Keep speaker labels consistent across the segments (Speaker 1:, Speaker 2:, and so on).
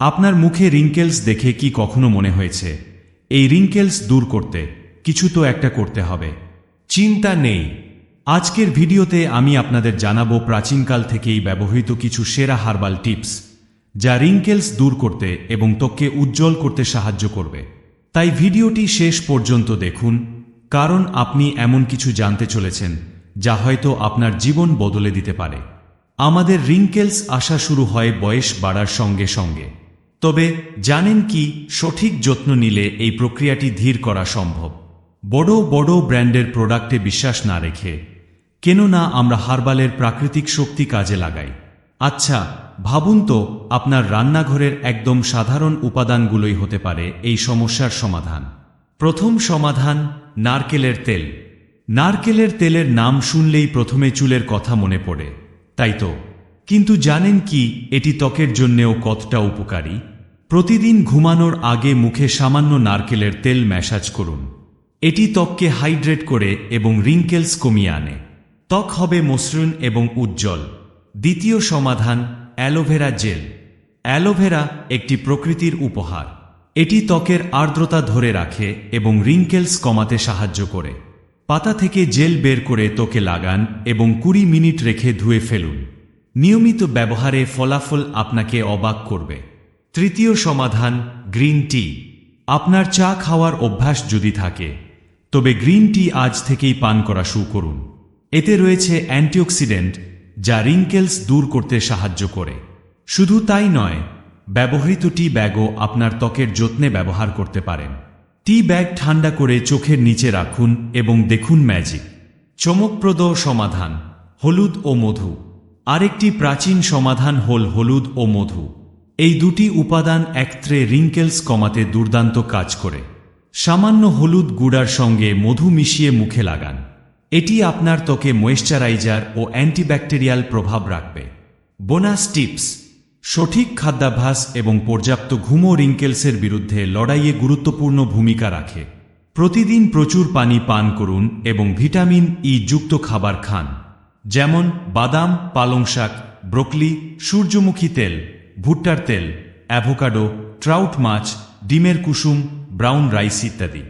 Speaker 1: আপনার মুখে রিঙ্কেলস দেখে কি কখনো মনে হয়েছে? এই রিঙ্কেলস দূর করতে, কিছু তো একটা করতে হবে। চিন্তা নেই। আজকের ভিডিওতে আমি আপনাদের জানাব প্রাচীনকাল থেকেই ব্যবহৃত কিছু সেরা হার্বাল টিপস, যা রিঙ্কেলস দূর করতে এবং ত্বককে উজ্জ্বল করতে সাহায্য করবে। তাই ভিডিওটি শেষ পর্যন্ত দেখুন, কারণ আপনি এমন কিছু জানতে চলেছেন, যা হয়তো আপনার জীবন বদলে দিতে পারে। আমাদের রিঙ্কেলস আসা শুরু হয় বয়স বাড়ার সঙ্গে সঙ্গে। তবে জানেন কি সঠিক যত্ন নিলে এই প্রক্রিয়াটি ধীর করা সম্ভব। বড় বড় ব্র্যান্ডের প্রোডাক্টে বিশ্বাস না রেখে, কেন না আমরা হার্বালের প্রাকৃতিক শক্তি কাজে লাগাই। আচ্ছা ভাবুন তো আপনার রান্নাঘরের একদম সাধারণ উপাদানগুলোই হতে পারে এই সমস্যার সমাধান। প্রথম সমাধান, নারকেলের তেল। নারকেলের তেলের নাম শুনলেই প্রথমে চুলের কথা মনে পড়ে। তাই তো? কিন্তু জানেন কি, এটি ত্বকের জন্যেও কতটা উপকারী? প্রতিদিন ঘুমানোর আগে মুখে সামান্য নারকেলের তেল ম্যাসাজ করুন। এটি ত্বককে হাইড্রেট করে এবং রিঙ্কেলস কমিয়ে আনে। ত্বক হবে মসৃণ এবং উজ্জ্বল। দ্বিতীয় সমাধান, অ্যালোভেরা জেল। অ্যালোভেরা একটি প্রকৃতির উপহার। এটি ত্বকের আর্দ্রতা ধরে রাখে এবং রিঙ্কেলস কমাতে সাহায্য করে। পাতা থেকে জেল বের করে ত্বকে লাগান এবং কুড়ি মিনিট রেখে ধুয়ে ফেলুন। নিয়মিত ব্যবহারে ফলাফল আপনাকে অবাক করবে। তৃতীয় সমাধান, গ্রিন টি। আপনার চা খাওয়ার অভ্যাস যদি থাকে, তবে গ্রিন টি আজ থেকেই পান করা শুরু করুন। এতে রয়েছে অ্যান্টিঅক্সিডেন্ট, যা রিঙ্কেলস দূর করতে সাহায্য করে। শুধু তাই নয়, ব্যবহৃত টি ব্যাগও আপনার ত্বকের যত্নে ব্যবহার করতে পারেন। টি ব্যাগ ঠান্ডা করে চোখের নিচে রাখুন এবং দেখুন ম্যাজিক। চমকপ্রদ সমাধান, হলুদ ও মধু। আরেকটি প্রাচীন সমাধান হল হলুদ ও মধু। এই দুটি উপাদান একত্রে রিঙ্কেলস কমাতে দুর্দান্ত কাজ করে। সামান্য হলুদ গুঁড়ার সঙ্গে মধু মিশিয়ে মুখে লাগান। এটি আপনার ত্বকে ময়েশ্চারাইজার ও অ্যান্টিব্যাকটেরিয়াল প্রভাব রাখবে। বোনাস টিপস সঠিক খাদ্যাভ্যাস এবং পর্যাপ্ত ঘুমো রিঙ্কেলসের বিরুদ্ধে লড়াইয়ে গুরুত্বপূর্ণ ভূমিকা রাখে। প্রতিদিন প্রচুর পানি পান করুন এবং ভিটামিন ই যুক্ত খাবার খান। যেমন বাদাম, পালং শাক, ব্রোকলি, সূর্যমুখী তেল, ভুট্টার তেল, অ্যাভোকাডো, ট্রাউট মাছ, ডিমের কুসুম, ব্রাউন রাইস ইত্যাদি।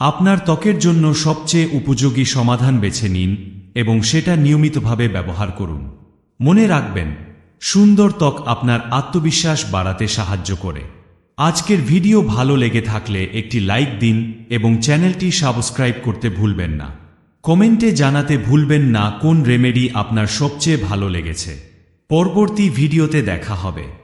Speaker 1: আপনার ত্বকের জন্য সবচেয়ে উপযোগী সমাধান বেছে নিন এবং সেটা নিয়মিতভাবে ব্যবহার করুন। মনে রাখবেন, সুন্দর ত্বক আপনার আত্মবিশ্বাস বাড়াতে সাহায্য করে। আজকের ভিডিও ভালো লেগে থাকলে একটি লাইক দিন এবং চ্যানেলটি সাবস্ক্রাইব করতে ভুলবেন না। কমেন্টে জানাতে ভুলবেন না কোন রেমেডি আপনার সবচেয়ে ভালো লেগেছে। পরবর্তী ভিডিওতে দেখা হবে।